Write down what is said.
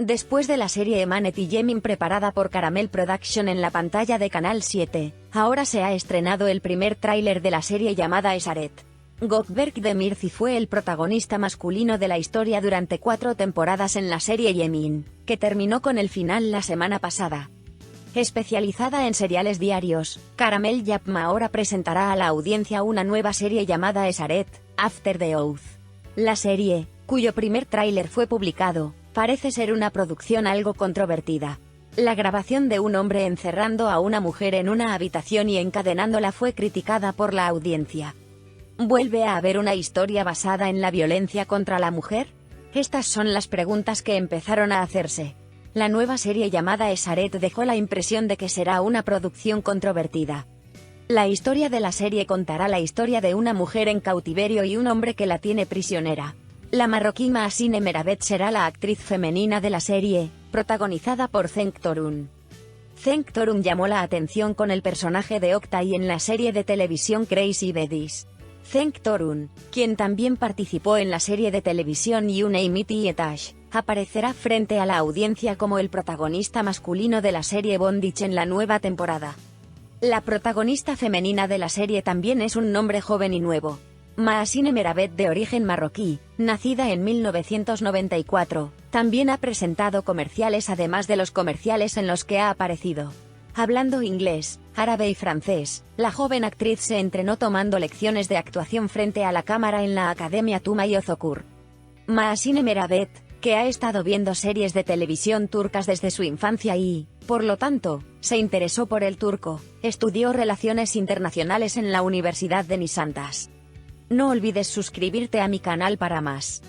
Después de la serie Emanet y Yemin preparada por Caramel Production en la pantalla de Canal 7, ahora se ha estrenado el primer tráiler de la serie llamada Esaret. Gökberk Demirci fue el protagonista masculino de la historia durante cuatro temporadas en la serie Yemin, que terminó con el final la semana pasada. Especializada en seriales diarios, Caramel Yapma ahora presentará a la audiencia una nueva serie llamada Esaret, After the Oath. La serie, cuyo primer tráiler fue publicado, parece ser una producción algo controvertida. La grabación de un hombre encerrando a una mujer en una habitación y encadenándola fue criticada por la audiencia. ¿Vuelve a haber una historia basada en la violencia contra la mujer? Estas son las preguntas que empezaron a hacerse. La nueva serie llamada Esaret dejó la impresión de que será una producción controvertida. La historia de la serie contará la historia de una mujer en cautiverio y un hombre que la tiene prisionera. La marroquí Maasine Meravet será la actriz femenina de la serie, protagonizada por Cenk Torun. Cenk Torun llamó la atención con el personaje de Octay en la serie de televisión Crazy Bedis. Cenk Torun, quien también participó en la serie de televisión You Name It Etash, aparecerá frente a la audiencia como el protagonista masculino de la serie Bondage en la nueva temporada. La protagonista femenina de la serie también es un nombre joven y nuevo, Maasine Meravet de origen marroquí, nacida en 1994, también ha presentado comerciales además de los comerciales en los que ha aparecido. Hablando inglés, árabe y francés, la joven actriz se entrenó tomando lecciones de actuación frente a la cámara en la Academia Tuma y Ozokur. Maasine Meravet, que ha estado viendo series de televisión turcas desde su infancia y, por lo tanto, se interesó por el turco, estudió relaciones internacionales en la Universidad de Nisantas. No olvides suscribirte a mi canal para más.